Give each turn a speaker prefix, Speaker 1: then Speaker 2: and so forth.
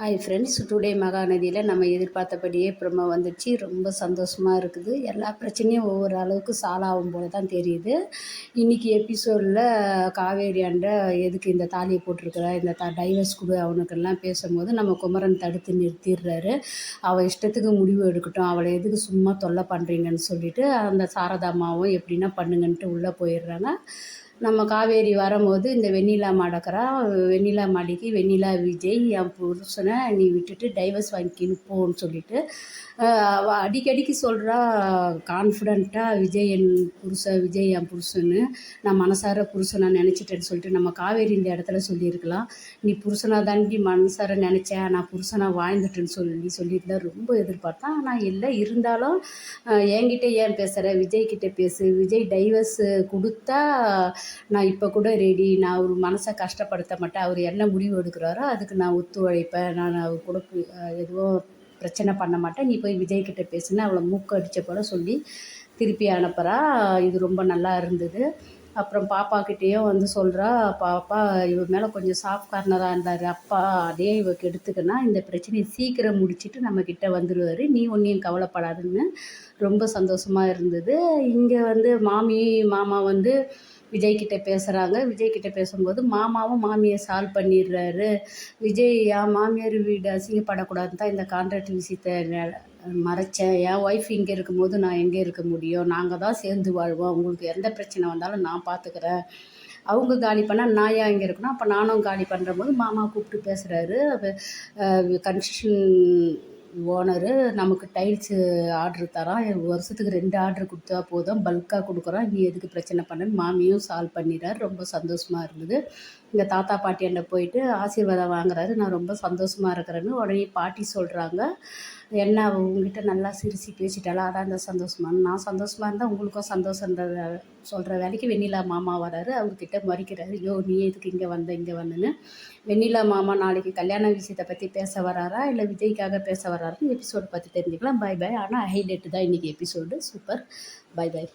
Speaker 1: Hi friends today மகாநதியில் நம்ம எதிர்பார்த்தபடியே பிரம்ம வந்துடுச்சு ரொம்ப சந்தோஷமாக இருக்குது. எல்லா பிரச்சனையும் ஒவ்வொரு அளவுக்கு சாலாகும் போல தான் தெரியுது. இன்றைக்கி எபிசோடில் காவேரி அண்ட எதுக்கு இந்த தாலியை போட்டிருக்கிற இந்த த டைவர்ஸ் கொடு அவனுக்கெல்லாம் பேசும்போது நம்ம குமரன் தடுத்து நிறுத்திடுறாரு. அவள் இஷ்டத்துக்கு முடிவு எடுக்கட்டும் அவளை எதுக்கு சும்மா தொல்லை பண்ணுறீங்கன்னு சொல்லிட்டு அந்த சாரதாமாவும் எப்படின்னா பண்ணுங்கன்ட்டு உள்ளே போயிடுறாங்க. நம்ம காவேரி வரும்போது இந்த வெண்ணிலா மாடக்கிறா வெண்ணிலா மாடிக்கு வெண்ணிலா விஜய் என் புருஷனை நீ விட்டுட்டு டைவர்ஸ் வாங்கிக்கின்னு போன்னு சொல்லிட்டு அவள் அடிக்கடிக்கு சொல்கிறா கான்ஃபிடண்ட்டாக விஜய் என் புருஷன் விஜய் என் புருஷன்னு நான் மனசார புருஷனாக நினச்சிட்டேன்னு சொல்லிட்டு நம்ம காவேரி இந்த இடத்துல சொல்லியிருக்கலாம். நீ புருஷனாக தாண்டி மனசார நினச்சேன் நான் புருஷனாக வாழ்ந்துட்டேன்னு சொல்லி சொல்லியிருந்தா ரொம்ப எதிர்பார்த்தேன் ஆனால் இல்லை இருந்தாலும் என்கிட்ட ஏன் பேசுகிற விஜய் கிட்டே பேசு. விஜய் டைவர்ஸு கொடுத்தா நான் இப்போ கூட ரெடி நான் அவர் மனசை கஷ்டப்படுத்த மாட்டேன். அவர் என்ன முடிவு எடுக்கிறாரோ அதுக்கு நான் ஒத்துழைப்பேன். நான் அவர் கூட எதுவும் பிரச்சனை பண்ண மாட்டேன். நீ போய் விஜய்கிட்ட பேசுன்னு அவளை மூக்கு அடித்த போல சொல்லி திருப்பி அனுப்புகிறா இது ரொம்ப நல்லா இருந்தது. அப்புறம் பாப்பாக்கிட்டேயும் வந்து சொல்கிறா பாப்பா இவ மேலே கொஞ்சம் சாஃப்ட் கார்னராக இருந்தார். அப்பா அதே இவக்கு எடுத்துக்கினா இந்த பிரச்சனையை சீக்கிரம் முடிச்சுட்டு நம்மக்கிட்ட வந்துடுவார் நீ ஒன்றையும் கவலைப்படாதுன்னு. ரொம்ப சந்தோஷமாக இருந்தது. இங்கே வந்து மாமி மாமா வந்து விஜய்கிட்ட பேசுகிறாங்க விஜய்கிட்ட பேசும்போது மாமாவும் மாமியை சால்வ் பண்ணிடுறாரு. விஜய் என் மாமியார் வீடு அசிங்கப்படக்கூடாதுன்னு தான் இந்த கான்ட்ராக்ட் விஷயத்தை மறைச்சேன். என் ஒய்ஃப் இங்கே இருக்கும்போது நான் எங்கே இருக்க முடியும்? நாங்கள் தான் சேர்ந்து வாழ்வோம். உங்களுக்கு எந்த பிரச்சனை வந்தாலும் நான் பார்த்துக்கிறேன் அவங்க காலி பண்ணால் நான் ஏன் இங்கே இருக்கணும்? அப்போ நானும் காலி பண்ணுற போது மாமா கூப்பிட்டு பேசுகிறாரு கன்ஸ்ட்ரக்ஷன் ஓனரு நமக்கு டைல்ஸு ஆர்ட்ரு தரான். வருஷத்துக்கு ரெண்டு ஆர்ட்ரு கொடுத்தா போதும். பல்காக கொடுக்குறோம் நீ எதுக்கு பிரச்சனை பண்ணன்னு மாமியும் சால்வ் பண்ணிடுறாரு. ரொம்ப சந்தோஷமாக இருந்தது. இங்கே தாத்தா பாட்டியாண்ட போயிட்டு ஆசீர்வாதம் வாங்குறாரு. நான் ரொம்ப சந்தோஷமாக இருக்கிறேன்னு உடனே பாட்டி சொல்கிறாங்க என்ன உங்ககிட்ட நல்லா சிரித்து பேசிட்டாலும் அதான் இந்த சந்தோஷமானு நான் சந்தோஷமாக இருந்தால் உங்களுக்கும் சந்தோஷன்ற சொல்கிற வேலைக்கு வெண்ணிலா மாமா வராரு. அவர்கிட்ட மறிக்கிறாரு ஐயோ நீ எதுக்கு இங்கே வந்த இங்கே வந்தேன்னு? வெண்ணிலா மாமா நாளைக்கு கல்யாண விஷயத்தை பற்றி பேச வராரா? இல்லை விஜய்க்காக பேச வராருன்னு எபிசோடு பற்றி தெரிஞ்சுக்கலாம். பை பாய் ஆனால் ஹைலைட்டு தான் இன்றைக்கி எபிசோடு சூப்பர் பை பாய்